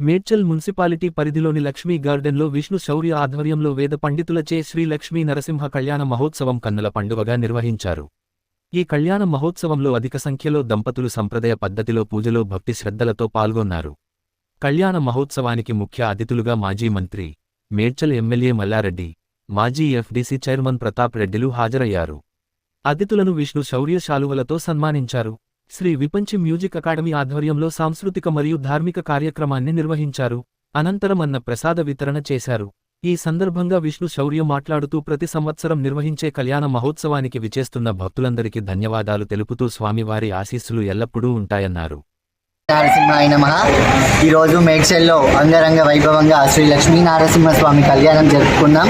Medchal municipality పరిధిలోని లక్ష్మీ గార్డెన్లో విష్ణు శౌర్య ఆధ్వర్యంలో వేద పండితులచే శ్రీ లక్ష్మీ నరసింహ కళ్యాణ మహోత్సవం కన్నుల పండుగగా నిర్వహించారు. ఈ కళ్యాణ మహోత్సవంలో అధిక సంఖ్యలో దంపతులు సంప్రదాయ పద్ధతిలో పూజలో భక్తి శ్రద్ధలతో పాల్గొన్నారు. కళ్యాణ మహోత్సవానికి ముఖ్య అతిథులుగా మాజీ మంత్రి మేడ్చల్ ఎమ్మెల్యే మల్లారెడ్డి మాజీ ఎఫ్డీసీ చైర్మన్ ప్రతాప్ రెడ్డిలు హాజరయ్యారు. అతిథులను విష్ణు శౌర్య శాలువలతో సన్మానించారు. శ్రీ విపంచి మ్యూజిక్ అకాడమీ ఆధ్వర్యంలో సాంస్కృతిక మరియు ధార్మిక కార్యక్రమాన్ని నిర్వహించారు. అనంతరం అన్న ప్రసాద వితరణ చేశారు. ఈ సందర్భంగా విష్ణు శౌర్య మాట్లాడుతూ ప్రతి సంవత్సరం నిర్వహించే కళ్యాణ మహోత్సవానికి విచేస్తున్న భక్తులందరికీ ధన్యవాదాలు తెలుపుతూ స్వామివారి ఆశీస్సులు ఎల్లప్పుడూ ఉంటాయన్నారు. నరసింహాయ నమ. ఈరోజు మేడ్చల్లో అంగరంగ వైభవంగా శ్రీ లక్ష్మీ నరసింహస్వామి కళ్యాణం జరుపుకున్నాం.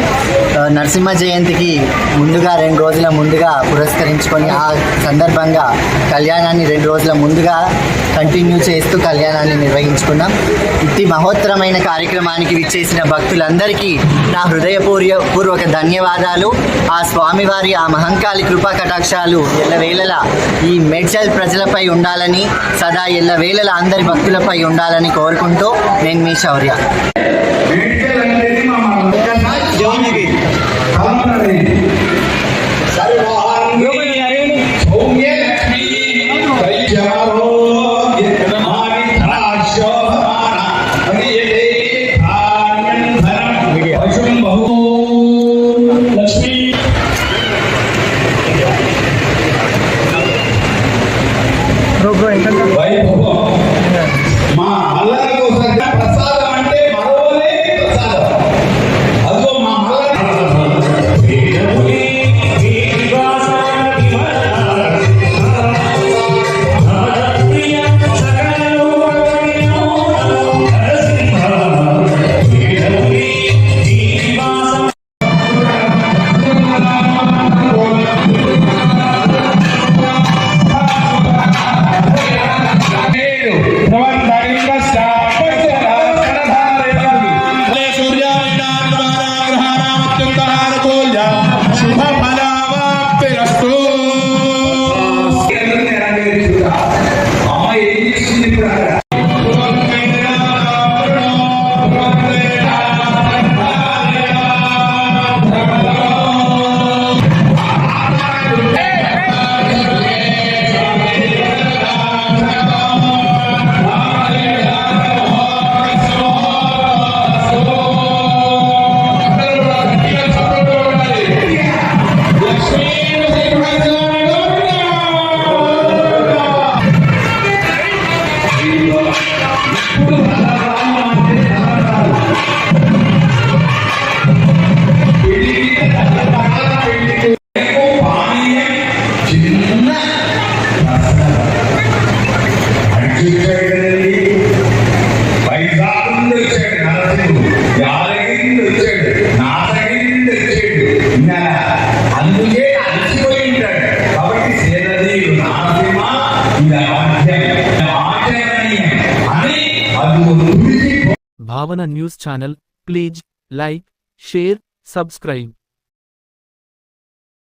నరసింహ జయంతికి ముందుగా రెండు రోజుల ముందుగా పురస్కరించుకొని ఆ సందర్భంగా కళ్యాణాన్ని రెండు రోజుల ముందుగా కంటిన్యూ చేస్తూ కళ్యాణాన్ని నిర్వహించుకున్నాం. ఇట్టి మహోత్తరమైన కార్యక్రమానికి విచ్చేసిన భక్తులందరికీ నా హృదయపూర్య పూర్వక ధన్యవాదాలు. ఆ స్వామివారి ఆ మహంకాళి కృపా కటాక్షాలు ఎల్లవేళలా ఈ మేడ్చల్ ప్రజలపై ఉండాలని సదా ఎల్లవేళలా అందరి భక్తులపై ఉండాలని కోరుకుంటూ నేను మీ Shaurya. Come on, man. Bhavana news channel please like share subscribe